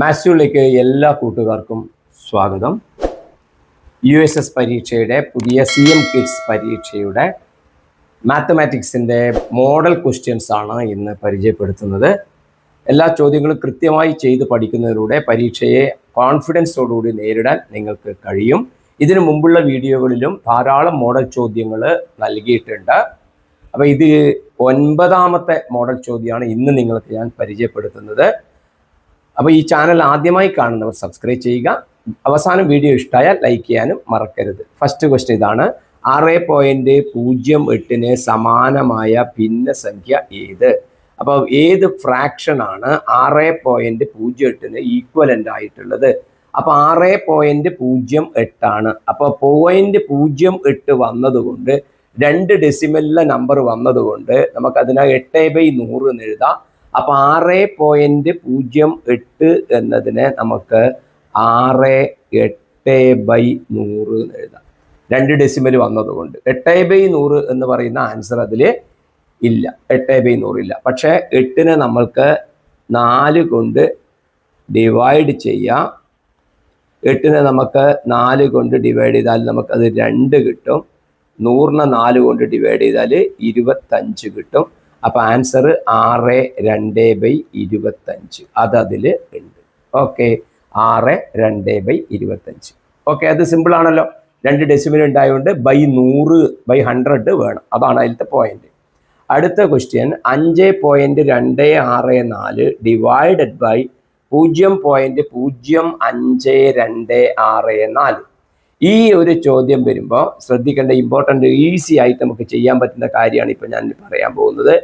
മാത്സ്യൂളിലേക്ക് എല്ലാ കൂട്ടുകാർക്കും സ്വാഗതം. യു എസ് എസ് പരീക്ഷയുടെ പുതിയ സി എം കിഡ്സ് പരീക്ഷയുടെ മാത്തമാറ്റിക്സിന്റെ മോഡൽ ക്വസ്റ്റ്യൻസ് ആണ് ഇന്ന് പരിചയപ്പെടുത്തുന്നത്. എല്ലാ ചോദ്യങ്ങളും കൃത്യമായി ചെയ്ത് പഠിക്കുന്നതിലൂടെ പരീക്ഷയെ കോൺഫിഡൻസോടുകൂടി നേരിടാൻ നിങ്ങൾക്ക് കഴിയും. ഇതിനു മുമ്പുള്ള വീഡിയോകളിലും ധാരാളം മോഡൽ ചോദ്യങ്ങൾ നൽകിയിട്ടുണ്ട്. അപ്പോൾ ഇത് ഒൻപതാമത്തെ മോഡൽ ചോദ്യമാണ് ഇന്ന് നിങ്ങൾക്ക് ഞാൻ പരിചയപ്പെടുത്തുന്നത്. അപ്പോൾ ഈ ചാനൽ ആദ്യമായി കാണുന്നവർ സബ്സ്ക്രൈബ് ചെയ്യുക. അവസാനം വീഡിയോ ഇഷ്ടമായാൽ ലൈക്ക് ചെയ്യാനും മറക്കരുത്. ഫസ്റ്റ് ക്വസ്റ്റ്യൻ ഇതാണ്. ആറ് പോയിന്റ് പൂജ്യം എട്ടിന് സമാനമായ ഭിന്നസംഖ്യ ഏത്? അപ്പോൾ ഏത് ഫ്രാക്ഷൻ ആണ് ആറ് പോയിന്റ് പൂജ്യം എട്ടിന് ഈക്വലന്റ് ആയിട്ടുള്ളത്? അപ്പോൾ ആറ് പോയിന്റ് പൂജ്യം എട്ടാണ്. അപ്പോൾ പോയിന്റ് പൂജ്യം എട്ട് വന്നതുകൊണ്ട് രണ്ട് ഡെസിമലിലെ നമ്പർ വന്നതുകൊണ്ട് നമുക്കതിനെ എട്ട് ബൈ നൂറ് എന്ന് എഴുതാം. അപ്പൊ ആറ് പോയിന്റ് പൂജ്യം എട്ട് എന്നതിനെ നമുക്ക് ആറ് എട്ട് ബൈ നൂറ് എന്ന് എഴുതാം. രണ്ട് ഡെസിമൽ വന്നതുകൊണ്ട് എട്ട് ബൈ നൂറ് എന്ന് പറയുന്ന ആൻസർ അതിൽ ഇല്ല. എട്ട് ബൈ നൂറില്ല പക്ഷേ എട്ടിനെ നമ്മൾക്ക് നാല് കൊണ്ട് ഡിവൈഡ് ചെയ്യാം. എട്ടിനെ നമുക്ക് നാല് കൊണ്ട് ഡിവൈഡ് ചെയ്താൽ നമുക്കത് രണ്ട് കിട്ടും. നൂറിനെ നാല് കൊണ്ട് ഡിവൈഡ് ചെയ്താൽ ഇരുപത്തഞ്ച് കിട്ടും. അപ്പൊ ആൻസർ ആറ് രണ്ട് ബൈ ഇരുപത്തഞ്ച്. അത് അതിൽ ഉണ്ട്. ഓക്കെ. ആറ് രണ്ട് ബൈ ഇരുപത്തഞ്ച്. ഓക്കെ അത് സിമ്പിൾ ആണല്ലോ. രണ്ട് ഡെസിമിൽ ഉണ്ടായതുകൊണ്ട് ബൈ നൂറ് ബൈ ഹൺഡ്രഡ് വേണം. അതാണ് അതിലത്തെ പോയിന്റ് അടുത്ത ക്വസ്റ്റ്യൻ അഞ്ച് പോയിന്റ് രണ്ട് ആറ് നാല് ഡിവൈഡഡ് ബൈ പൂജ്യം പോയിന്റ് പൂജ്യം അഞ്ച് രണ്ട് ആറ് നാല്. ഈ ഒരു ചോദ്യം വരുമ്പോൾ ശ്രദ്ധിക്കേണ്ട ഇമ്പോർട്ടന്റ് ഈസി ആയിട്ട് നമുക്ക് ചെയ്യാൻ പറ്റുന്ന കാര്യമാണ് ഇപ്പം ഞാൻ പറയാൻ പോകുന്നത്.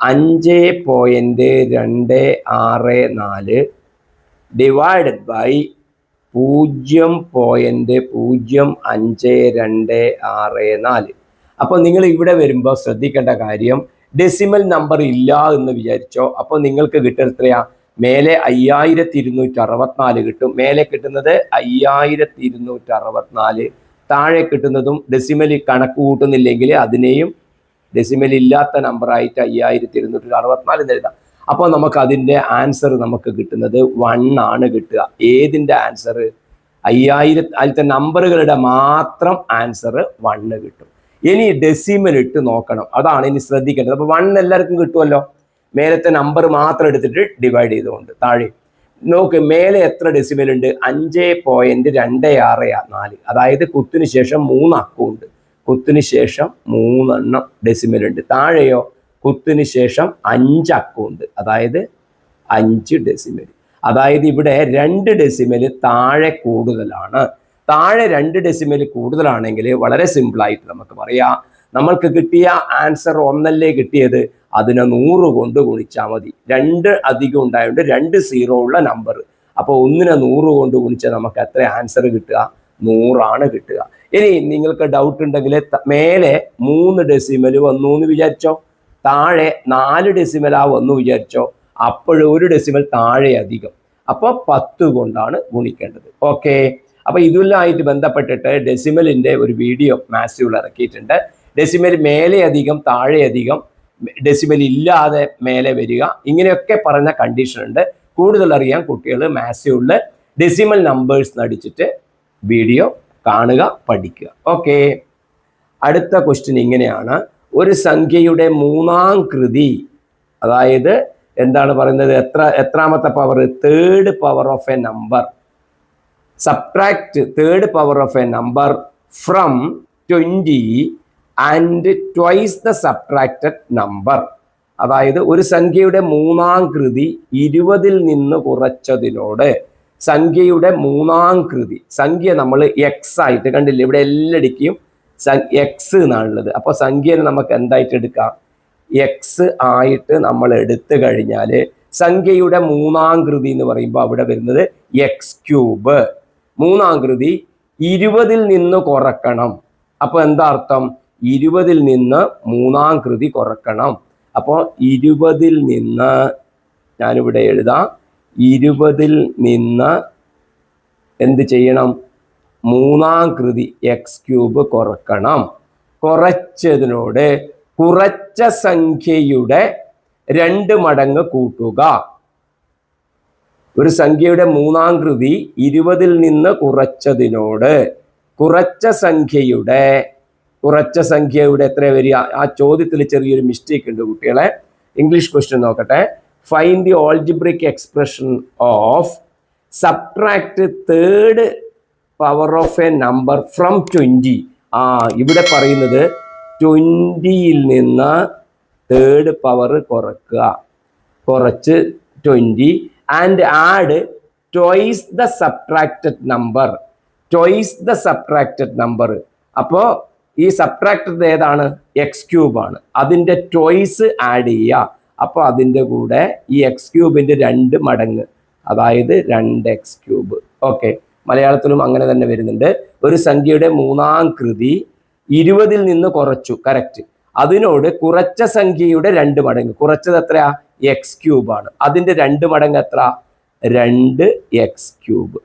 അഞ്ച് പോയിന്റ് രണ്ട് ആറ് നാല് ഡിവൈഡഡ് ബൈ പൂജ്യം പോയിന്റ് പൂജ്യം അഞ്ച് രണ്ട് ആറ് നാല്. അപ്പോൾ നിങ്ങൾ ഇവിടെ വരുമ്പോൾ ശ്രദ്ധിക്കേണ്ട കാര്യം ഡെസിമൽ നമ്പർ ഇല്ല എന്ന് വിചാരിച്ചോ അപ്പോൾ നിങ്ങൾക്ക് കിട്ടുന്നത് എത്രയാ? മേലെ അയ്യായിരത്തി ഇരുന്നൂറ്റി അറുപത്തിനാല് കിട്ടും. മേലെ കിട്ടുന്നത് അയ്യായിരത്തി ഇരുന്നൂറ്റി അറുപത്തിനാല് താഴെ കിട്ടുന്നതും ഡെസിമലി കണക്ക് കൂട്ടുന്നില്ലെങ്കിൽ അതിനെയും ഡെസിമൽ ഇല്ലാത്ത നമ്പറായിട്ട് അയ്യായിരത്തി ഇരുന്നൂറ്റി അറുപത്തിനാല് എന്ന് എഴുതാം. അപ്പോൾ നമുക്ക് അതിന്റെ ആൻസർ നമുക്ക് കിട്ടുന്നത് വൺ ആണ് കിട്ടുക. ഏതിന്റെ ആൻസർ അയ്യായിരത്തി അതിലത്തെ നമ്പറുകളുടെ മാത്രം ആൻസർ വണ്ണ് കിട്ടും. ഇനി ഡെസിമൽ ഇട്ട് നോക്കണം. അതാണ് ഇനി ശ്രദ്ധിക്കേണ്ടത്. അപ്പോൾ വൺ എല്ലാവർക്കും കിട്ടുമല്ലോ? മേലത്തെ നമ്പർ മാത്രം എടുത്തിട്ട് ഡിവൈഡ് ചെയ്തുകൊണ്ട് താഴെ. നോക്ക് മേലെ എത്ര ഡെസിമൽ ഉണ്ട്? അഞ്ച് പോയിന്റ് രണ്ട് ആറ് നാല്. അതായത് കുത്തിന് ശേഷം മൂന്ന് അക്കമുണ്ട്. കുത്തിന് ശേഷം മൂന്നെണ്ണം ഡെസിമൽ ഉണ്ട്. താഴെയോ? കുത്തിന് ശേഷം അഞ്ച് അക്കമുണ്ട്. അതായത് അഞ്ച് ഡെസിമൽ അതായത് ഇവിടെ രണ്ട് ഡെസിമൽ താഴെ കൂടുതലാണ്. താഴെ രണ്ട് ഡെസിമൽ കൂടുതലാണെങ്കിൽ വളരെ സിമ്പിളായിട്ട് നമുക്ക് പറയാം. നമ്മൾക്ക് കിട്ടിയ ആൻസർ ഒന്നല്ലേ കിട്ടിയത്? അതിനെ നൂറ് കൊണ്ട് ഗുണിച്ചാൽ മതി. രണ്ട് അധികം ഉണ്ടായതുകൊണ്ട് രണ്ട് സീറോ ഉള്ള നമ്പർ അപ്പോൾ ഒന്നിനെ നൂറ് കൊണ്ട് ഗുണിച്ചാൽ നമുക്ക് എത്ര ആൻസർ കിട്ടുക? നൂറാണ് കിട്ടുക. ഇനി നിങ്ങൾക്ക് ഡൗട്ട് ഉണ്ടെങ്കിൽ മേലെ മൂന്ന് ഡെസിമൽ വന്നു എന്ന് വിചാരിച്ചോ? താഴെ നാല് ഡെസിമൽ ഡെസിമലാ വന്നു വിചാരിച്ചോ? അപ്പോൾ ഒരു ഡെസിമൽ താഴെ അധികം. അപ്പോൾ പത്ത് കൊണ്ടാണ് ഗുണിക്കേണ്ടത്. ഓക്കെ? അപ്പോൾ ഇതുമായിട്ട് ബന്ധപ്പെട്ടിട്ട് ഡെസിമലിന്റെ ഒരു വീഡിയോ മാസ്യൂൾ ഇറക്കിയിട്ടുണ്ട്. ഡെസിമൽ മേലെ അധികം താഴെ അധികം ഡെസിമൽ ഇല്ലാതെ മേലെ വരിക. ഇങ്ങനെയൊക്കെ പറഞ്ഞ കണ്ടീഷൻ ഉണ്ട്. കൂടുതൽ അറിയാൻ കുട്ടികൾ മാസ്യൂളിൽ ഡെസിമൽ നമ്പേഴ്സ് നടിച്ചിട്ട് വീഡിയോ കാണുക പഠിക്കുക. ഓക്കെ അടുത്ത ക്വസ്റ്റ്യൻ ഇങ്ങനെയാണ്. ഒരു സംഖ്യയുടെ മൂന്നാം കൃതി അതായത് എന്താണ് പറയുന്നത്? എത്ര എത്രാമത്തെ power third power of a number subtract third power of a number from twenty and twice the subtracted number അതായത് ഒരു സംഖ്യയുടെ മൂന്നാം കൃതി ഇരുപതിൽ നിന്ന് കുറച്ചതിനോട് സംഖ്യയുടെ മൂന്നാം കൃതി. സംഖ്യ നമ്മൾ എക്സ് ആയിട്ട് കണ്ടില്ല? ഇവിടെ എല്ലടിക്കും എക്സ് എന്നാണുള്ളത് അപ്പോൾ സംഖ്യനെ നമുക്ക് എന്തായിട്ട് എടുക്കാം? എക്സ് ആയിട്ട് നമ്മൾ എടുത്തു കഴിഞ്ഞാൽ സംഖ്യയുടെ മൂന്നാം കൃതി എന്ന് പറയുമ്പോൾ അവിടെ വരുന്നത് എക്സ് ക്യൂബ് മൂന്നാം കൃതി ഇരുപതിൽ നിന്ന് കുറക്കണം. അപ്പോൾ എന്താ അർത്ഥം? ഇരുപതിൽ നിന്ന് മൂന്നാം കൃതി കുറക്കണം. അപ്പോൾ ഇരുപതിൽ നിന്ന് ഞാനിവിടെ എഴുതാം. ഇരുപതിൽ നിന്ന് എന്ത് ചെയ്യണം? മൂന്നാം കൃതി എക്സ് ക്യൂബ് കുറക്കണം. കുറച്ചതിനോട് കുറച്ച സംഖ്യയുടെ രണ്ട് മടങ്ങ് കൂട്ടുക. ഒരു സംഖ്യയുടെ മൂന്നാം കൃതി ഇരുപതിൽ നിന്ന് കുറച്ചതിനോട് കുറച്ച സംഖ്യയുടെ കുറച്ച ഇവിടെ എത്ര വരിക? ആ ചോദ്യത്തിൽ ചെറിയൊരു മിസ്റ്റേക്ക് ഉണ്ട് കുട്ടികളെ. ഇംഗ്ലീഷ് ക്വസ്റ്റ്യൻ നോക്കട്ടെ. Find the algebraic expression of subtract third power of a number from twenty ആ ഇവിടെ പറയുന്നത് ട്വന്റിയിൽ നിന്ന് തേർഡ് പവർ കുറക്കുക. കുറച്ച് twenty and add twice the subtracted number twice the subtracted number അപ്പോൾ ഈ സബ്ട്രാക്റ്റഡ് ഏതാണ്? എക്സ് ക്യൂബ് ആണ്. അതിന്റെ ടോയ്സ് ആഡ് ചെയ്യുക. അപ്പോൾ അതിന്റെ കൂടെ ഈ എക്സ് ക്യൂബിന്റെ രണ്ട് മടങ്ങ്. അതായത് രണ്ട് എക്സ് ക്യൂബ് ഓക്കെ മലയാളത്തിലും അങ്ങനെ തന്നെ വരുന്നുണ്ട്. ഒരു സംഖ്യയുടെ മൂന്നാം കൃതി ഇരുപതിൽ നിന്ന് കുറച്ചു. കറക്റ്റ് അതിനോട് കുറച്ച സംഖ്യയുടെ രണ്ട് മടങ്ങ്. കുറച്ചത് എത്രയാ? എക്സ് ക്യൂബ് ആണ്. അതിന്റെ രണ്ട് മടങ്ങ് എത്ര? രണ്ട് എക്സ് ക്യൂബ്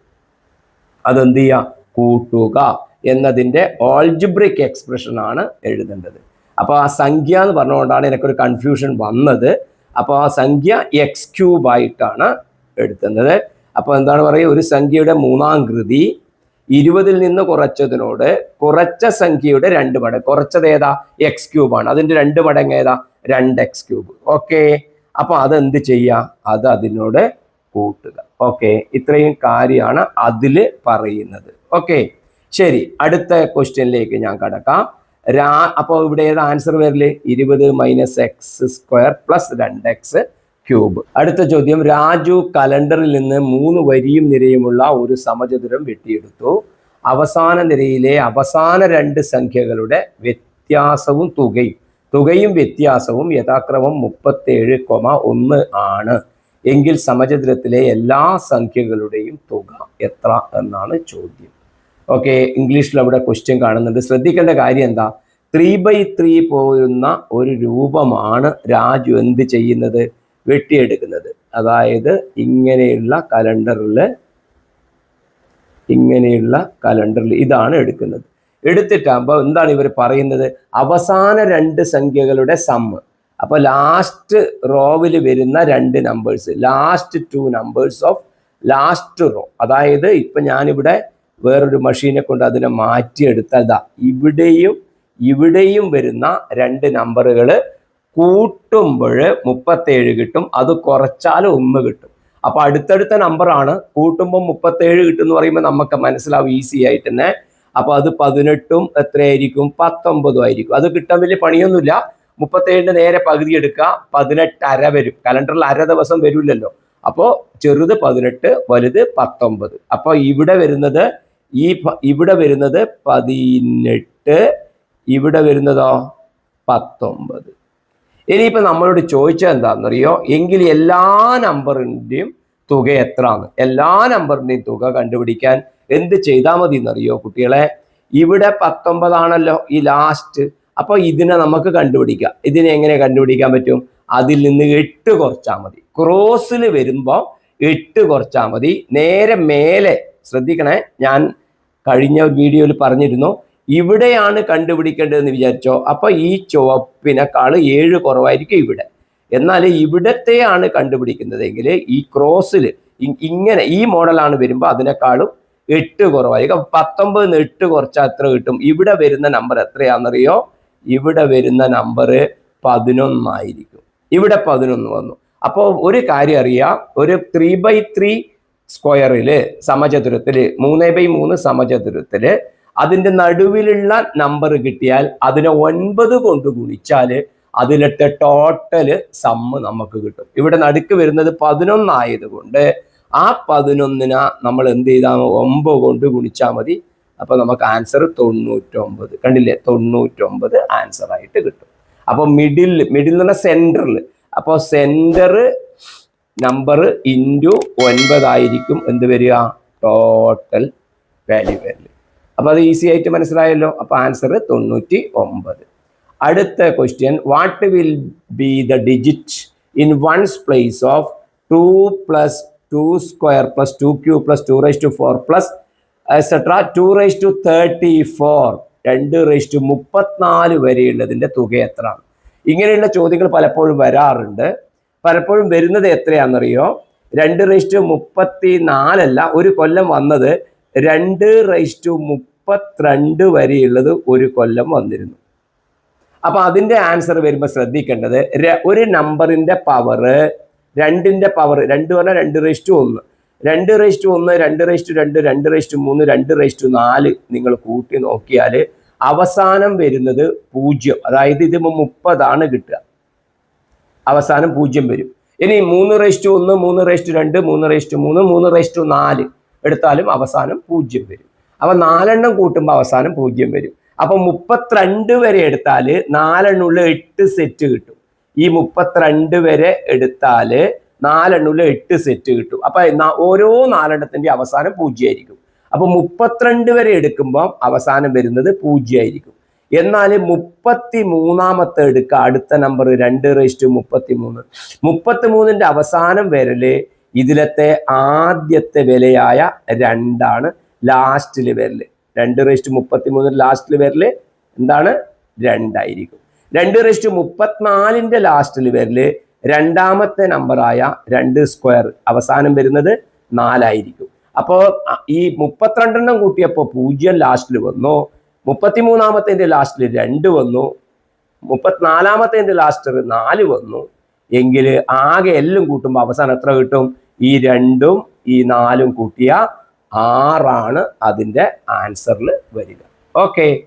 അതെന്ത് ചെയ്യുക? കൂട്ടുക. എന്നതിന്റെ ഓൾജിബ്രിക് എക്സ്പ്രഷൻ ആണ് എഴുതേണ്ടത്. അപ്പോൾ ആ സംഖ്യ എന്ന് പറഞ്ഞുകൊണ്ടാണ് എനിക്കൊരു കൺഫ്യൂഷൻ വന്നത്. അപ്പോൾ ആ സംഖ്യ എക്സ് ക്യൂബ് ആയിട്ടാണ് എടുത്തുന്നത് അപ്പോൾ എന്താണ് പറയുക? ഒരു സംഖ്യയുടെ മൂന്നാം കൃതി ഇരുപതിൽ നിന്ന് കുറച്ചതിനോട് കുറച്ച സംഖ്യയുടെ രണ്ട് മടങ്ങ് കുറച്ചത് ഏതാ? എക്സ് ക്യൂബാണ് അതിന്റെ രണ്ട് മടങ്ങ് ഏതാ? രണ്ട് എക്സ് ക്യൂബ് ഓക്കെ. അപ്പൊ അതെന്ത് ചെയ്യുക? അത് അതിനോട് കൂട്ടുക. ഓക്കെ. ഇത്രയും കാര്യമാണ് അതിൽ പറയുന്നത്. ഓക്കെ. ശരി അടുത്ത ക്വസ്റ്റ്യനിലേക്ക് ഞാൻ കടക്കാം. രാ അപ്പോൾ ഇവിടെ ഏത് ആൻസർ വരില്ലേ ഇരുപത് മൈനസ് എക്സ് സ്ക്വയർ പ്ലസ് രണ്ട് എക്സ് ക്യൂബ് അടുത്ത ചോദ്യം രാജു കലണ്ടറിൽ നിന്ന് മൂന്ന് വരിയും നിരയുമുള്ള ഒരു സമചതുരം വെട്ടിയെടുത്തു. അവസാന നിരയിലെ അവസാന രണ്ട് സംഖ്യകളുടെ വ്യത്യാസവും തുകയും തുകയും വ്യത്യാസവും യഥാക്രമം മുപ്പത്തേഴ് കൊമ ഒന്ന് ആണ്. എങ്കിൽ സമചതുരത്തിലെ എല്ലാ സംഖ്യകളുടെയും തുക എത്ര എന്നാണ് ചോദ്യം. ഓക്കെ ഇംഗ്ലീഷിൽ അവിടെ ക്വസ്റ്റ്യൻ കാണുന്നുണ്ട്. ശ്രദ്ധിക്കേണ്ട കാര്യം എന്താ? ത്രീ ബൈ ത്രീ പോരുന്ന ഒരു രൂപമാണ് രാജു എന്ത് ചെയ്യുന്നത്? വെട്ടിയെടുക്കുന്നത്. അതായത് ഇങ്ങനെയുള്ള കലണ്ടറിൽ ഇങ്ങനെയുള്ള കലണ്ടറിൽ ഇതാണ് എടുക്കുന്നത്. എടുത്തിട്ടാകുമ്പോൾ എന്താണ് ഇവർ പറയുന്നത്? അവസാന രണ്ട് സംഖ്യകളുടെ സമ്മ് അപ്പോൾ ലാസ്റ്റ് റോവിൽ വരുന്ന രണ്ട് numbers last two numbers of last row അതായത് ഇപ്പൊ ഞാനിവിടെ വേറൊരു മഷീനെ കൊണ്ട് അതിനെ മാറ്റിയെടുത്താൽ ദാ ഇവിടെയും ഇവിടെയും വരുന്ന രണ്ട് നമ്പറുകൾ കൂട്ടുമ്പോൾ മുപ്പത്തേഴ് കിട്ടും. അത് കുറച്ചാൽ ഒന്ന് കിട്ടും. അപ്പൊ അടുത്തടുത്ത നമ്പറാണ് കൂട്ടുമ്പോൾ മുപ്പത്തേഴ് കിട്ടും എന്ന് പറയുമ്പോൾ നമുക്ക് മനസ്സിലാവും ഈസി ആയിട്ട് തന്നെ. അപ്പൊ അത് പതിനെട്ടും എത്രയായിരിക്കും? പത്തൊമ്പതും ആയിരിക്കും. അത് കിട്ടാൻ വലിയ പണിയൊന്നുമില്ല. മുപ്പത്തേഴിന്റെ നേരെ പകുതി എടുക്കുക. പതിനെട്ട് അര വരും. കലണ്ടറിൽ അര ദിവസം വരില്ലല്ലോ. അപ്പോൾ ചെറുത് പതിനെട്ട് വലുത് പത്തൊമ്പത്. അപ്പോൾ ഇവിടെ വരുന്നത് ഈ ഇവിടെ വരുന്നത് പതിനെട്ട് ഇവിടെ വരുന്നതോ പത്തൊമ്പത്. ഇനിയിപ്പോൾ നമ്മളോട് ചോദിച്ചത് എന്താണെന്നറിയോ? എങ്കിൽ എല്ലാ നമ്പറിന്റെയും തുക എത്രയാണ് എല്ലാ നമ്പറിന്റെയും തുക കണ്ടുപിടിക്കാൻ എന്ത് ചെയ്താൽ മതി എന്നറിയോ കുട്ടികളെ? ഇവിടെ പത്തൊമ്പതാണല്ലോ ഈ ലാസ്റ്റ് അപ്പോൾ ഇതിനെ നമുക്ക് കണ്ടുപിടിക്കാം. ഇതിനെ എങ്ങനെ കണ്ടുപിടിക്കാൻ പറ്റും? അതിൽ നിന്ന് എട്ട് കുറച്ചാൽ മതി. ക്രോസിൽ വരുമ്പോൾ എട്ട് കുറച്ചാൽ മതി. നേരെ മേലെ ശ്രദ്ധിക്കണേ ഞാൻ കഴിഞ്ഞ വീഡിയോയിൽ പറഞ്ഞിരുന്നു. ഇവിടെയാണ് കണ്ടുപിടിക്കേണ്ടതെന്ന് വിചാരിച്ചോ? അപ്പൊ ഈ ചുവപ്പിനേക്കാൾ ഏഴ് കുറവായിരിക്കും ഇവിടെ. എന്നാൽ ഇവിടത്തെയാണ് കണ്ടുപിടിക്കുന്നതെങ്കിൽ ഈ ക്രോസിൽ ഇങ്ങനെ ഈ മോഡലാണ് വരുമ്പോൾ അതിനേക്കാളും എട്ട് കുറവായിരിക്കും. അപ്പൊ നിന്ന് എട്ട് കുറച്ചാൽ എത്ര കിട്ടും? ഇവിടെ വരുന്ന നമ്പർ എത്രയാണെന്നറിയോ? ഇവിടെ വരുന്ന നമ്പർ പതിനൊന്നായിരിക്കും. ഇവിടെ പതിനൊന്ന് വന്നു. അപ്പോൾ ഒരു കാര്യം അറിയാം. ഒരു ത്രീ ബൈ ത്രീ സ്ക്വയറിൽ സമചതുരത്തിൽ മൂന്ന് ബൈ മൂന്ന് സമചതുരത്തിൽ അതിന്റെ നടുവിലുള്ള നമ്പർ കിട്ടിയാൽ അതിനെ ഒൻപത് കൊണ്ട് ഗുണിച്ചാൽ അതിലത്തെ ടോട്ടൽ സമ്മ് നമുക്ക് കിട്ടും. ഇവിടെ നടുക്ക് വരുന്നത് പതിനൊന്നായത് കൊണ്ട് ആ പതിനൊന്നിന നമ്മൾ എന്ത് ചെയ്താൽ ഒമ്പത് കൊണ്ട് ഗുണിച്ചാൽ മതി. അപ്പോൾ നമുക്ക് ആൻസർ തൊണ്ണൂറ്റൊമ്പത്. കണ്ടില്ലേ? തൊണ്ണൂറ്റൊമ്പത് ആൻസർ ആയിട്ട് കിട്ടും. അപ്പോൾ മിഡിൽ മിഡിൽ എന്ന് പറഞ്ഞാൽ സെന്ററിൽ അപ്പോൾ സെന്റർ നമ്പർ ഇന്റു ഒൻപതായിരിക്കും എന്ത് വരിക? ടോട്ടൽ വാല്യൂ വരൽ അപ്പോൾ അത് ഈസി ആയിട്ട് മനസ്സിലായല്ലോ. അപ്പോൾ ആൻസർ തൊണ്ണൂറ്റി ഒമ്പത് അടുത്ത question what will be the digit in ones place of two plus two square plus two cube plus two raise to four plus etcetera two raise to thirty four രണ്ട് raise to മുപ്പത്തിനാല് വരെയുള്ളതിന്റെ തുക എത്രയാണ്? ഇങ്ങനെയുള്ള ചോദ്യങ്ങൾ പലപ്പോഴും വരാറുണ്ട്. പലപ്പോഴും വരുന്നത് എത്രയാണെന്നറിയോ? രണ്ട് റേസ്റ്റു മുപ്പത്തി നാലല്ല ഒരു കൊല്ലം വന്നത് രണ്ട് റേസ്റ്റു മുപ്പത്തിരണ്ട് വരെയുള്ളത് ഒരു കൊല്ലം വന്നിരുന്നു. അപ്പൊ അതിന്റെ ആൻസർ വരുമ്പോൾ ശ്രദ്ധിക്കേണ്ടത് ഒരു നമ്പറിന്റെ പവർ രണ്ടിന്റെ പവർ രണ്ട് പറഞ്ഞാൽ രണ്ട് റേസ്റ്റു ഒന്ന്. രണ്ട് റേസ്റ്റു ഒന്ന് രണ്ട് റേസ്റ്റു രണ്ട് രണ്ട് റേസ്റ്റു മൂന്ന് രണ്ട് റേസ്റ്റു നാല് നിങ്ങൾ കൂട്ടി നോക്കിയാൽ അവസാനം വരുന്നത് പൂജ്യം. അതായത് ഇത് മുപ്പതാണ് കിട്ടുക. അവസാനം പൂജ്യം വരും. ഇനി മൂന്ന് റേസ്റ്റ് ഒന്ന് മൂന്ന് റേസ്റ്റ് രണ്ട് മൂന്ന് റേസ്റ്റ് മൂന്ന് മൂന്ന് റേസ്റ്റ് നാല് എടുത്താലും അവസാനം പൂജ്യം വരും. അപ്പം നാലെണ്ണം കൂട്ടുമ്പോൾ അവസാനം പൂജ്യം വരും. അപ്പം മുപ്പത്തിരണ്ട് വരെ എടുത്താൽ നാലെണ്ണുള്ള എട്ട് സെറ്റ് കിട്ടും. ഈ മുപ്പത്തിരണ്ട് വരെ എടുത്താൽ നാലെണ്ണുള്ള എട്ട് സെറ്റ് കിട്ടും. അപ്പം ഓരോ നാലെണ്ണത്തിന്റെ അവസാനം പൂജ്യമായിരിക്കും. അപ്പം മുപ്പത്തിരണ്ട് വരെ എടുക്കുമ്പോൾ അവസാനം വരുന്നത് പൂജ്യമായിരിക്കും. എന്നാൽ മുപ്പത്തി മൂന്നാമത്തെ എടുക്കുക. അടുത്ത നമ്പർ രണ്ട് റേസ്റ്റ് മുപ്പത്തി മൂന്ന് മുപ്പത്തി മൂന്നിന്റെ അവസാനം വരൽ ഇതിലത്തെ ആദ്യത്തെ വിലയായ രണ്ടാണ് ലാസ്റ്റിൽ വരൽ. രണ്ട് റേസ്റ്റ് മുപ്പത്തി മൂന്നിന് ലാസ്റ്റിൽ വരൽ എന്താണ്? രണ്ടായിരിക്കും. രണ്ട് റേസ്റ്റ് മുപ്പത്തിനാലിന്റെ ലാസ്റ്റിൽ വരൽ രണ്ടാമത്തെ നമ്പറായ രണ്ട് സ്ക്വയർ അവസാനം വരുന്നത് നാലായിരിക്കും. അപ്പോൾ ഈ മുപ്പത്തിരണ്ടെണ്ണം കൂട്ടിയപ്പോൾ പൂജ്യം ലാസ്റ്റിൽ വന്നു? മുപ്പത്തിമൂന്നാമത്തെ ലാസ്റ്റിൽ രണ്ട് വന്നു. മുപ്പത്തിനാലാമത്തെ ലാസ്റ്റിൽ നാല് വന്നു. എങ്കിൽ ആകെ എല്ലാം കൂട്ടുമ്പോൾ അവസാനം എത്ര കിട്ടും? ഈ രണ്ടും ഈ നാലും കൂട്ടിയ ആറാണ് അതിന്റെ ആൻസറിൽ വരിക. ഓക്കെ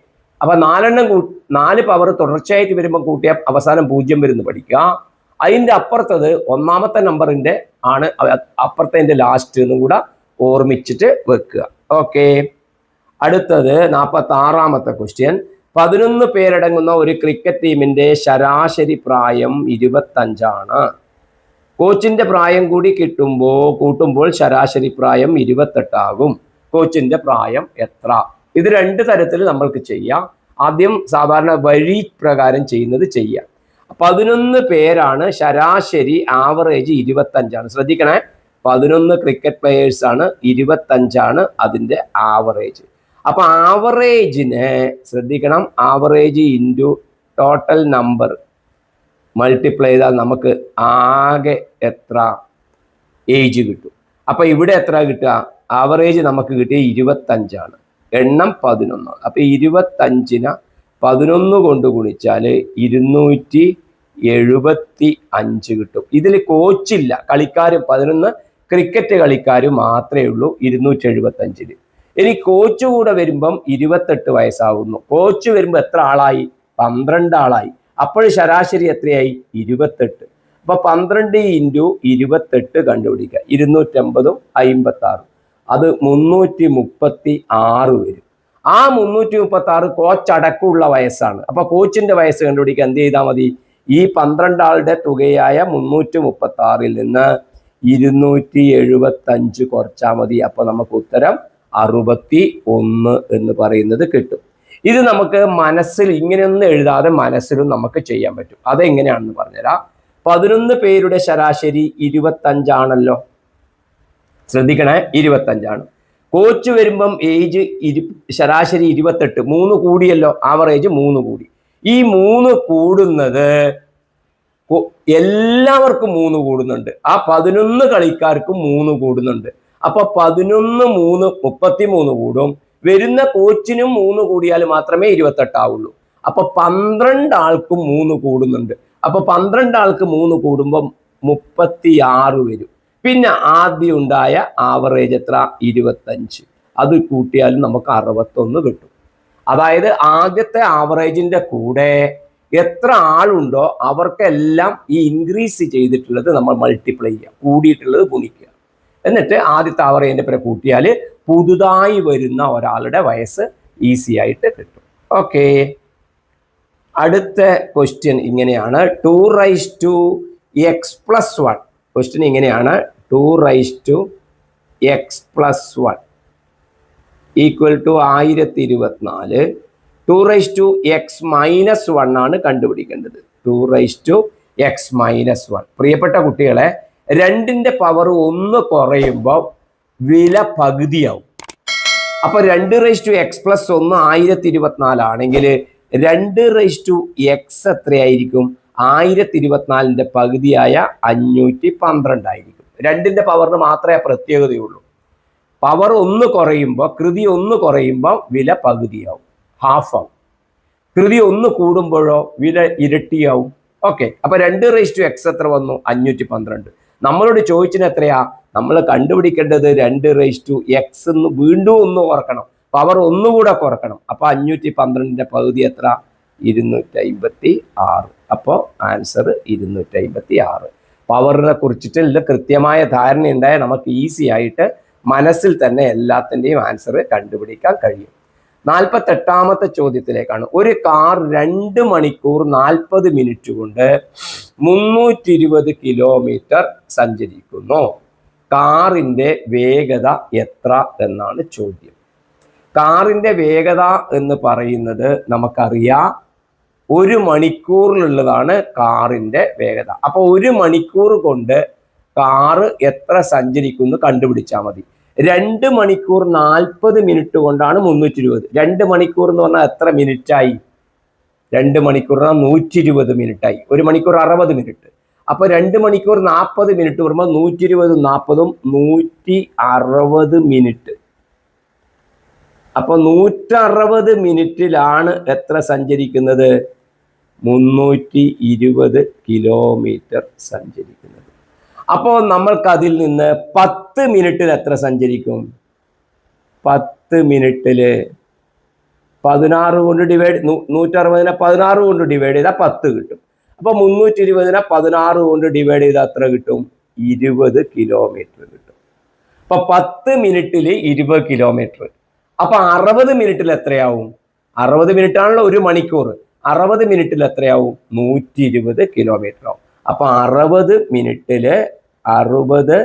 അപ്പൊ നാലെണ്ണം കൂ നാല് പവർ തുടർച്ചയായിട്ട് വരുമ്പോൾ കൂട്ടിയ അവസാനം പൂജ്യം വരുന്നു പഠിക്കുക. അതിന്റെ അപ്പുറത്തത് ഒന്നാമത്തെ നമ്പറിന്റെ ആണ് അപ്പുറത്തെ ലാസ്റ്റ് എന്നും കൂടെ ഓർമ്മിച്ചിട്ട് വെക്കുക. ഓക്കെ അടുത്തത് നാൽപ്പത്തി ആറാമത്തെ ക്വസ്റ്റ്യൻ പതിനൊന്ന് പേരടങ്ങുന്ന ഒരു ക്രിക്കറ്റ് ടീമിന്റെ ശരാശരി പ്രായം ഇരുപത്തഞ്ചാണ്. കോച്ചിന്റെ പ്രായം കൂടി കിട്ടുമ്പോൾ കൂട്ടുമ്പോൾ ശരാശരി പ്രായം ഇരുപത്തെട്ടാകും. കോച്ചിന്റെ പ്രായം എത്ര? ഇത് രണ്ട് തരത്തിൽ നമ്മൾക്ക് ചെയ്യാം. ആദ്യം സാധാരണ വഴി പ്രകാരം ചെയ്യുന്നത് ചെയ്യാം. പതിനൊന്ന് പേരാണ് ശരാശരി ആവറേജ് ഇരുപത്തഞ്ചാണ്. ശ്രദ്ധിക്കണേ. പതിനൊന്ന് ക്രിക്കറ്റ് പ്ലെയേഴ്സ് ആണ് ഇരുപത്തഞ്ചാണ് അതിന്റെ ആവറേജ് അപ്പൊ ആവറേജിനെ ശ്രദ്ധിക്കണം. Average into total number multiply ചെയ്താൽ നമുക്ക് ആകെ എത്ര ഏജ് കിട്ടും. അപ്പൊ ഇവിടെ എത്ര കിട്ടുക? ആവറേജ് നമുക്ക് കിട്ടിയ ഇരുപത്തഞ്ചാണ്. എണ്ണം പതിനൊന്ന്. അപ്പൊ ഇരുപത്തഞ്ചിന് പതിനൊന്ന് കൊണ്ട് ഗുണിച്ചാൽ ഇരുന്നൂറ്റി എഴുപത്തി അഞ്ച് കിട്ടും. ഇതിൽ കോച്ചില്ല കളിക്കാരും പതിനൊന്ന് ക്രിക്കറ്റ് കളിക്കാരും മാത്രമേ ഉള്ളൂ ഇരുന്നൂറ്റി എഴുപത്തി അഞ്ചിൽ ഇനി കോച്ച് കൂടെ വരുമ്പം ഇരുപത്തെട്ട് വയസ്സാവുന്നു. കോച്ച് വരുമ്പോൾ എത്ര ആളായി? പന്ത്രണ്ട് ആളായി. അപ്പോൾ ശരാശരി എത്രയായി? ഇരുപത്തെട്ട്. അപ്പൊ പന്ത്രണ്ട് ഇന്റു ഇരുപത്തെട്ട് കണ്ടുപിടിക്കുക. ഇരുന്നൂറ്റമ്പതും അയിമ്പത്താറും. അത് മുന്നൂറ്റി മുപ്പത്തി ആറ് വരും. ആ മുന്നൂറ്റി മുപ്പത്തി ആറ് കോച്ച് അടക്കമുള്ള വയസ്സാണ്. അപ്പൊ കോച്ചിന്റെ വയസ്സ് കണ്ടുപിടിക്കുക. എന്ത് ചെയ്താൽ മതി? ഈ പന്ത്രണ്ട് ആളുടെ തുകയായ മുന്നൂറ്റി മുപ്പത്തി ആറിൽ നിന്ന് ഇരുന്നൂറ്റി എഴുപത്തി അഞ്ച് കുറച്ചാൽ മതി. അപ്പൊ നമുക്ക് ഉത്തരം അറുപത്തി ഒന്ന് എന്ന് പറയുന്നത് കിട്ടും. ഇത് നമുക്ക് മനസ്സിൽ ഇങ്ങനെയൊന്നും എഴുതാതെ മനസ്സിലും നമുക്ക് ചെയ്യാൻ പറ്റും. അതെങ്ങനെയാണെന്ന് പറഞ്ഞുതരാം. പതിനൊന്ന് പേരുടെ ശരാശരി ഇരുപത്തഞ്ചാണല്ലോ. ശ്രദ്ധിക്കണേ ഇരുപത്തഞ്ചാണ്. കോച്ച് വരുമ്പം ഏജ് ഇരു ശരാശരി ഇരുപത്തെട്ട് മൂന്ന് കൂടിയല്ലോ. ആവറേജ് മൂന്ന് കൂടി. ഈ മൂന്ന് കൂടുന്നത് എല്ലാവർക്കും മൂന്ന് കൂടുന്നുണ്ട്. ആ പതിനൊന്ന് കളിക്കാർക്കും മൂന്ന് കൂടുന്നുണ്ട്. അപ്പൊ പതിനൊന്ന് മൂന്ന് മുപ്പത്തി മൂന്ന് കൂടും. വരുന്ന കോച്ചിനും മൂന്ന് കൂടിയാൽ മാത്രമേ ഇരുപത്തെട്ടാവുള്ളൂ. അപ്പൊ പന്ത്രണ്ട് ആൾക്കും മൂന്ന് കൂടുന്നുണ്ട്. അപ്പൊ പന്ത്രണ്ട് ആൾക്ക് മൂന്ന് കൂടുമ്പോൾ മുപ്പത്തി ആറ് വരും. പിന്നെ ആദ്യം ഉണ്ടായ ആവറേജ് എത്ര? ഇരുപത്തഞ്ച്. അത് കൂട്ടിയാലും നമുക്ക് അറുപത്തൊന്ന് കിട്ടും. അതായത് ആദ്യത്തെ ആവറേജിന്റെ കൂടെ എത്ര ആളുണ്ടോ അവർക്കെല്ലാം ഈ ഇൻക്രീസ് ചെയ്തിട്ടുള്ളത് നമ്മൾ മൾട്ടിപ്ലൈ ചെയ്യുക. കൂടിയിട്ടുള്ളത് ഗുണിക്കുക. എന്നിട്ട് ആദ്യത്തെ ആവറേജിന്റെ പേരെ കൂട്ടിയാൽ പുതുതായി വരുന്ന ഒരാളുടെ വയസ്സ് ഈസി ആയിട്ട് കിട്ടും. ഓക്കെ അടുത്ത ക്വസ്റ്റ്യൻ ഇങ്ങനെയാണ്. Two raise to x plus one question ഇങ്ങനെയാണ്. Two raise to x plus one equal to ആയിരത്തി ഇരുപത്തിനാല് two raise to x minus one ആണ് കണ്ടുപിടിക്കേണ്ടത്. Two raise to x minus one പ്രിയപ്പെട്ട കുട്ടികളെ രണ്ടിന്റെ പവർ ഒന്ന് കുറയുമ്പോൾ വില പകുതിയാവും. അപ്പൊ രണ്ട് റേസ് ടു എക്സ് പ്ലസ് ഒന്ന് ആയിരത്തി ഇരുപത്തിനാലാണെങ്കിൽ രണ്ട് റേസ് ടു എക്സ് എത്രയായിരിക്കും? ആയിരത്തി ഇരുപത്തിനാലിന്റെ പകുതിയായ അഞ്ഞൂറ്റി പന്ത്രണ്ടായിരിക്കും രണ്ടിന്റെ പവറിന് മാത്രമേ പ്രത്യേകതയുള്ളൂ. പവർ ഒന്ന് കുറയുമ്പോൾ കൃതി ഒന്ന് കുറയുമ്പോൾ വില പകുതിയാവും. ഹാഫ് ആവും. കൃതി ഒന്ന് കൂടുമ്പോഴോ വില ഇരട്ടിയാവും. ഓക്കെ അപ്പൊ രണ്ട് റേസ് ടു എക്സ് എത്ര വന്നു? അഞ്ഞൂറ്റി പന്ത്രണ്ട് നമ്മളോട് ചോദിച്ചിന് എത്രയാ? നമ്മൾ കണ്ടുപിടിക്കേണ്ടത് രണ്ട് റേസ് ടു എക്സ് എന്ന് വീണ്ടും ഒന്ന് ഓർക്കണം. പവർ ഒന്നുകൂടെ കുറക്കണം അപ്പൊ അഞ്ഞൂറ്റി പന്ത്രണ്ടിന്റെ പകുതി എത്ര? ഇരുന്നൂറ്റി അമ്പത്തി ആറ് അപ്പോൾ ആൻസർ ഇരുന്നൂറ്റി അമ്പത്തി ആറ് പവറിനെ കുറിച്ചിട്ടുള്ള കൃത്യമായ ധാരണ ഉണ്ടായാൽ നമുക്ക് ഈസി ആയിട്ട് മനസ്സിൽ തന്നെ എല്ലാത്തിന്റെയും ആൻസർ കണ്ടുപിടിക്കാൻ കഴിയും. നാൽപ്പത്തെട്ടാമത്തെ ചോദ്യത്തിലേക്കാണ്. ഒരു കാർ രണ്ട് മണിക്കൂർ നാൽപ്പത് മിനിറ്റ് കൊണ്ട് മുന്നൂറ്റി ഇരുപത് കിലോമീറ്റർ സഞ്ചരിക്കുന്നു. കാറിന്റെ വേഗത എത്ര എന്നാണ് ചോദ്യം. കാറിന്റെ വേഗത എന്ന് പറയുന്നത് നമുക്കറിയാം. ഒരു മണിക്കൂറിലുള്ളതാണ് കാറിന്റെ വേഗത. അപ്പോൾ ഒരു മണിക്കൂർ കൊണ്ട് കാറ് എത്ര സഞ്ചരിക്കുന്നു കണ്ടുപിടിച്ചാൽ മതി. രണ്ട് മണിക്കൂർ നാൽപ്പത് മിനിറ്റ് കൊണ്ടാണ് മുന്നൂറ്റി ഇരുപത് രണ്ട് മണിക്കൂർ എന്ന് പറഞ്ഞാൽ എത്ര മിനിറ്റായി? രണ്ട് മണിക്കൂർ നൂറ്റി ഇരുപത് മിനിറ്റായി. ഒരു മണിക്കൂർ അറുപത് മിനിറ്റ്. അപ്പോൾ രണ്ട് മണിക്കൂർ നാൽപ്പത് മിനിറ്റ് വരുമ്പോൾ നൂറ്റി ഇരുപതും നാൽപ്പതും നൂറ്റി അറുപത് മിനിറ്റ്. അപ്പോൾ നൂറ്ററുപത് മിനിറ്റിലാണ് എത്ര സഞ്ചരിക്കുന്നത്? മുന്നൂറ്റി ഇരുപത് കിലോമീറ്റർ സഞ്ചരിക്കുന്നത്. അപ്പോൾ നമ്മൾക്ക് അതിൽ നിന്ന് പത്ത് മിനിറ്റിൽ എത്ര സഞ്ചരിക്കും? പത്ത് മിനിറ്റിൽ പതിനാറ് കൊണ്ട് ഡിവൈഡ് നൂറ്ററുപതിനെ പതിനാറ് കൊണ്ട് ഡിവൈഡ് ചെയ്താൽ പത്ത് കിട്ടും. അപ്പൊ മുന്നൂറ്റി ഇരുപതിനെ പതിനാറ് കൊണ്ട് ഡിവൈഡ് ചെയ്താൽ എത്ര കിട്ടും? ഇരുപത് കിലോമീറ്റർ കിട്ടും. അപ്പൊ പത്ത് മിനിറ്റിൽ ഇരുപത് കിലോമീറ്റർ അപ്പൊ അറുപത് മിനിറ്റിൽ എത്രയാവും? അറുപത് മിനിറ്റ് ആണല്ലോ ഒരു മണിക്കൂർ അറുപത് മിനിറ്റിൽ എത്രയാവും? നൂറ്റി ഇരുപത് കിലോമീറ്റർ ആവും. അപ്പൊ അറുപത് മിനിറ്റിൽ അറുപത്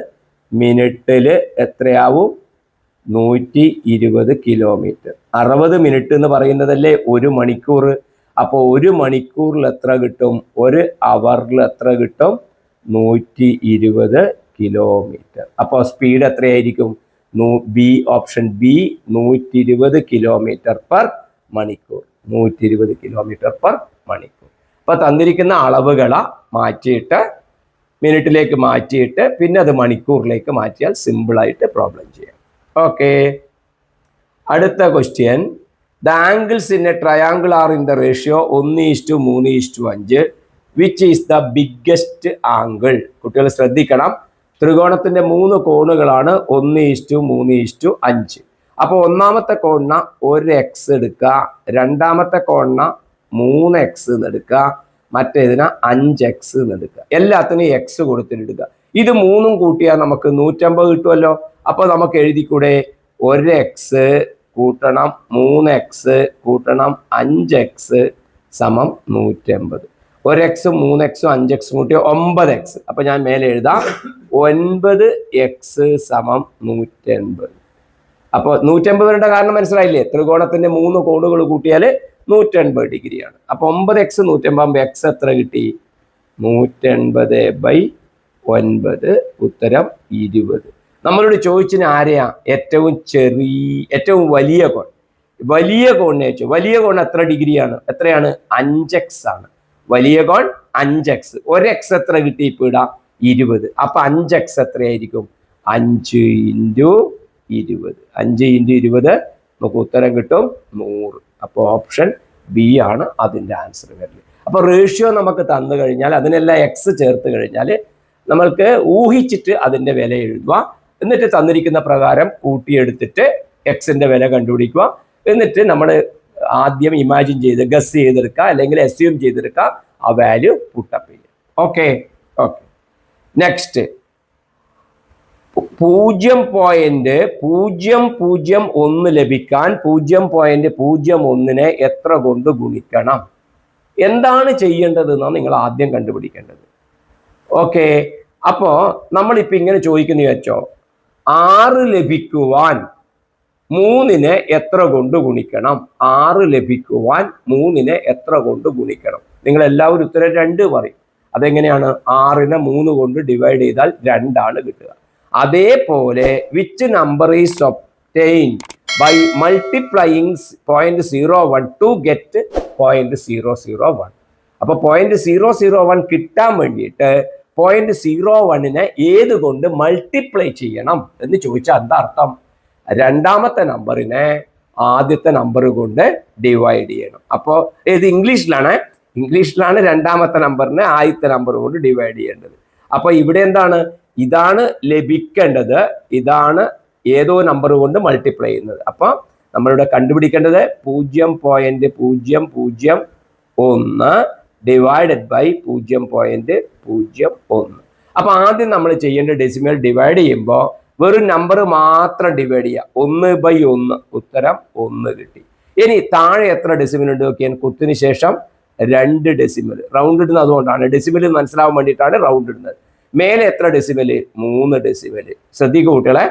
മിനിറ്റിൽ എത്രയാവും? നൂറ്റി ഇരുപത് കിലോമീറ്റർ. അറുപത് മിനിറ്റ് എന്ന് പറയുന്നതല്ലേ ഒരു മണിക്കൂർ. അപ്പോൾ ഒരു മണിക്കൂറിൽ എത്ര കിട്ടും? ഒരു അവറിൽ എത്ര കിട്ടും? നൂറ്റി ഇരുപത് കിലോമീറ്റർ. അപ്പോൾ സ്പീഡ് എത്രയായിരിക്കും? നൂ ബി ഓപ്ഷൻ ബി നൂറ്റി ഇരുപത് കിലോമീറ്റർ പെർ മണിക്കൂർ. നൂറ്റി ഇരുപത് കിലോമീറ്റർ പെർ മണിക്കൂർ. അപ്പോൾ തന്നിരിക്കുന്ന അളവുകളെ മാറ്റിയിട്ട് മിനിറ്റിലേക്ക് മാറ്റിയിട്ട് പിന്നെ അത് മണിക്കൂറിലേക്ക് മാറ്റിയാൽ സിമ്പിളായിട്ട് പ്രോബ്ലം ചെയ്യാം. ഓക്കെ അടുത്ത question the angles in a triangle are in the ratio ഒന്ന് ഈസ്റ്റു മൂന്ന് ഈസ്റ്റു അഞ്ച്. Which is the biggest angle കുട്ടികൾ ശ്രദ്ധിക്കണം. ത്രികോണത്തിന്റെ മൂന്ന് കോണുകളാണ് ഒന്ന് ഈസ്റ്റു മൂന്ന് ഈസ്റ്റു അഞ്ച്. അപ്പോൾ ഒന്നാമത്തെ കോണിന ഒരു എക്സ് എടുക്കുക. രണ്ടാമത്തെ കോണിന മൂന്ന് എക്സ് എന്ന് എടുക്കുക. മറ്റേതിന് അഞ്ച് എക്സ് എന്ന് എടുക്കുക. എല്ലാത്തിനും എക്സ് കൊടുത്തിട്ടെടുക്കുക ഇത് മൂന്നും കൂട്ടിയാൽ നമുക്ക് നൂറ്റമ്പത് കിട്ടുമല്ലോ അപ്പോൾ നമുക്ക് എഴുതിക്കൂടെ ഒരു എക്സ് കൂട്ടണം മൂന്ന് എക്സ് കൂട്ടണം അഞ്ച് എക്സ് സമം നൂറ്റമ്പത്. ഒരു എക്സും മൂന്ന് എക്സും അഞ്ച് എക്സും കൂട്ടി ഒമ്പത് എക്സ് അപ്പൊ ഞാൻ മേലെ എഴുതാം. ഒൻപത് എക്സ് സമം നൂറ്റൻപത് അപ്പോൾ വരേണ്ട കാരണം മനസ്സിലായില്ലേ? ത്രികോണത്തിന്റെ മൂന്ന് കോണുകൾ കൂട്ടിയാൽ നൂറ്റൻപത് ഡിഗ്രിയാണ്. അപ്പൊ ഒമ്പത് എക്സ് നൂറ്റമ്പത് എക്സ് എത്ര കിട്ടി? നൂറ്റൻപത് ബൈ ഒൻപത് ഉത്തരം ഇരുപത്. നമ്മളോട് ചോദിച്ചിന് ആരെയാ? ഏറ്റവും ചെറിയ ഏറ്റവും വലിയ കോൺ. വലിയ കോണിനെ വെച്ചു വലിയ കോൺ എത്ര ഡിഗ്രിയാണ്? എത്രയാണ്? അഞ്ചെക്സ് ആണ്. വലിയ കോൺ അഞ്ചെക്സ് ഒരു എക്സ് എത്ര കിട്ടി? ഇപ്പൊ ഇടാം. ഇരുപത്. അപ്പൊ അഞ്ചെക്സ് എത്രയായിരിക്കും? അഞ്ച് ഇന്റു ഇരുപത്. അഞ്ച് ഇന്റു ഇരുപത് നമുക്ക് ഉത്തരം കിട്ടും നൂറ്. അപ്പോൾ ഓപ്ഷൻ ബി ആണ് അതിന്റെ ആൻസർ വരുന്നത്. അപ്പോൾ റേഷ്യോ നമുക്ക് തന്നു കഴിഞ്ഞാൽ അതിനെല്ലാം എക്സ് ചേർത്ത് കഴിഞ്ഞാൽ നമ്മൾക്ക് ഊഹിച്ചിട്ട് അതിന്റെ വില എഴുതുക. എന്നിട്ട് തന്നിരിക്കുന്ന പ്രകാരം കൂട്ടിയെടുത്തിട്ട് എക്സിന്റെ വില കണ്ടുപിടിക്കുക. എന്നിട്ട് നമ്മൾ ആദ്യം ഇമാജിൻ ചെയ്ത് ഗസ് ചെയ്തെടുക്കുക അല്ലെങ്കിൽ എസ്യൂം ചെയ്തെടുക്കുക ആ വാല്യൂ പുട്ടപ്പ് ചെയ്യുക. ഓക്കെ ഓക്കെ നെക്സ്റ്റ് പൂജ്യം പോയിന്റ് പൂജ്യം പൂജ്യം ഒന്ന് ലഭിക്കാൻ പൂജ്യം പോയിന്റ് പൂജ്യം ഒന്നിനെ എത്ര കൊണ്ട് ഗുണിക്കണം? എന്താണ് ചെയ്യേണ്ടത് എന്നാണ് നിങ്ങൾ ആദ്യം കണ്ടുപിടിക്കേണ്ടത്. ഓക്കെ അപ്പോ നമ്മളിപ്പോ ഇങ്ങനെ ചോദിക്കുന്നു വെച്ചോ? ആറ് ലഭിക്കുവാൻ മൂന്നിനെ എത്ര കൊണ്ട് ഗുണിക്കണം? ആറ് ലഭിക്കുവാൻ മൂന്നിനെ എത്ര കൊണ്ട് ഗുണിക്കണം? നിങ്ങൾ എല്ലാവരും ഉത്തരം രണ്ട് പറയും. അതെങ്ങനെയാണ്? ആറിനെ മൂന്ന് കൊണ്ട് ഡിവൈഡ് ചെയ്താൽ രണ്ടാണ് കിട്ടുക. അതേപോലെ which number is obtain by multiplying point zero one to get point zero zero one അപ്പൊ പോയിന്റ് സീറോ സീറോ വൺ കിട്ടാൻ വേണ്ടിയിട്ട് പോയിന്റ് സീറോ വണ്ണിനെ ഏത് കൊണ്ട് മൾട്ടിപ്ലൈ ചെയ്യണം എന്ന് ചോദിച്ചാൽ എന്താ അർത്ഥം? രണ്ടാമത്തെ നമ്പറിനെ ആദ്യത്തെ നമ്പർ കൊണ്ട് ഡിവൈഡ് ചെയ്യണം. അപ്പോൾ ഇത് ഇംഗ്ലീഷിലാണ്? ഇംഗ്ലീഷിലാണ് രണ്ടാമത്തെ നമ്പറിനെ ആദ്യത്തെ നമ്പർ കൊണ്ട് ഡിവൈഡ് ചെയ്യേണ്ടത്. അപ്പോൾ ഇവിടെ എന്താണ്? ഇതാണ് ലഭിക്കേണ്ടത്. ഇതാണ് ഏതോ നമ്പർ കൊണ്ട് മൾട്ടിപ്ലൈ ചെയ്യുന്നത്. അപ്പൊ നമ്മളിവിടെ കണ്ടുപിടിക്കേണ്ടത് പൂജ്യം പോയിന്റ് പൂജ്യം പൂജ്യം ഒന്ന് ഡിവൈഡഡ് ബൈ പൂജ്യം പോയിന്റ് പൂജ്യം ഒന്ന്. അപ്പൊ ആദ്യം നമ്മൾ ചെയ്യേണ്ട ഡെസിമൽ ഡിവൈഡ് ചെയ്യുമ്പോൾ വെറും നമ്പർ മാത്രം ഡിവൈഡ് ചെയ്യുക ഒന്ന് ബൈ ഒന്ന്. ഉത്തരം ഒന്ന് കിട്ടി. ഇനി താഴെ എത്ര ഡെസിമൽ ഉണ്ട് നോക്കിയാൽ കുത്തിന് ശേഷം രണ്ട് ഡെസിമൽ റൗണ്ട് ഇടുന്നത് അതുകൊണ്ടാണ്. ഡെസിമൽ മനസ്സിലാവാൻ വേണ്ടിയിട്ടാണ് റൗണ്ട് ഇടുന്നത്. മേലെ എത്ര ഡെസിമൽ മൂന്ന് ഡെസിമൽ ശ്രദ്ധിക്കുക കുട്ടികളെ.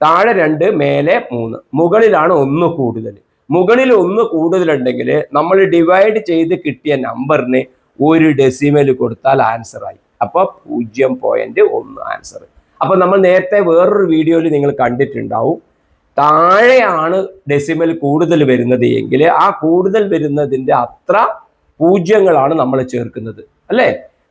താഴെ രണ്ട് മേലെ മൂന്ന്. മുകളിലാണ് ഒന്ന് കൂടുതൽ. മുകളിൽ ഒന്ന് കൂടുതലുണ്ടെങ്കിൽ നമ്മൾ ഡിവൈഡ് ചെയ്ത് കിട്ടിയ നമ്പറിന് ഒരു ഡെസിമൽ കൊടുത്താൽ ആൻസർ ആയി. അപ്പൊ പൂജ്യം പോയിന്റ് ഒന്ന് ആൻസർ അപ്പൊ നമ്മൾ നേരത്തെ വേറൊരു വീഡിയോയിൽ നിങ്ങൾ കണ്ടിട്ടുണ്ടാവും. താഴെയാണ് ഡെസിമൽ കൂടുതൽ വരുന്നത് എങ്കിൽ ആ കൂടുതൽ വരുന്നതിന്റെ അത്ര പൂജ്യങ്ങളാണ് നമ്മൾ ചേർക്കുന്നത്. അല്ലേ?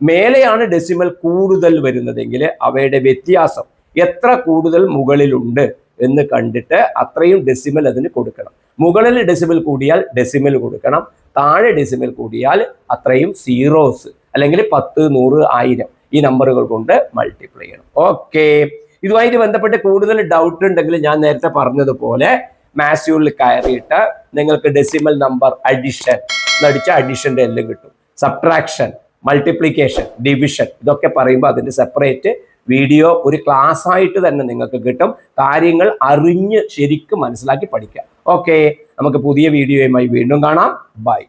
മേലെയാണ് ഡെസിമൽ കൂടുതൽ വരുന്നതെങ്കിൽ അവയുടെ വ്യത്യാസം എത്ര കൂടുതൽ മുകളിലുണ്ട്? എന്ന് കണ്ടിട്ട് അത്രയും ഡെസിമൽ അതിന് കൊടുക്കണം. മുകളിൽ ഡെസിമൽ കൂടിയാൽ ഡെസിമൽ കൊടുക്കണം. താഴെ ഡെസിമൽ കൂടിയാൽ അത്രയും സീറോസ് അല്ലെങ്കിൽ പത്ത് നൂറ് ആയിരം ഈ നമ്പറുകൾ കൊണ്ട് മൾട്ടിപ്ലൈ ചെയ്യണം. ഓക്കെ ഇതുമായിട്ട് ബന്ധപ്പെട്ട് കൂടുതൽ ഡൗട്ട് ഉണ്ടെങ്കിൽ ഞാൻ നേരത്തെ പറഞ്ഞതുപോലെ മാസ്യൂളിൽ കയറിയിട്ട് നിങ്ങൾക്ക് ഡെസിമൽ നമ്പർ അഡിഷൻ എന്നടിച്ച അഡിഷന്റെ എല്ലാം കിട്ടും. സബ്ട്രാക്ഷൻ മൾട്ടിപ്ലിക്കേഷൻ ഡിവിഷൻ ഇതൊക്കെ പറയുമ്പോൾ അതിന്റെ സെപ്പറേറ്റ് വീഡിയോ ഒരു ക്ലാസ് ആയിട്ട് തന്നെ നിങ്ങൾക്ക് കിട്ടും. കാര്യങ്ങൾ അറിഞ്ഞ് ശരിക്കും മനസ്സിലാക്കി പഠിക്കാം. ഓക്കെ നമുക്ക് പുതിയ വീഡിയോയുമായി വീണ്ടും കാണാം. ബൈ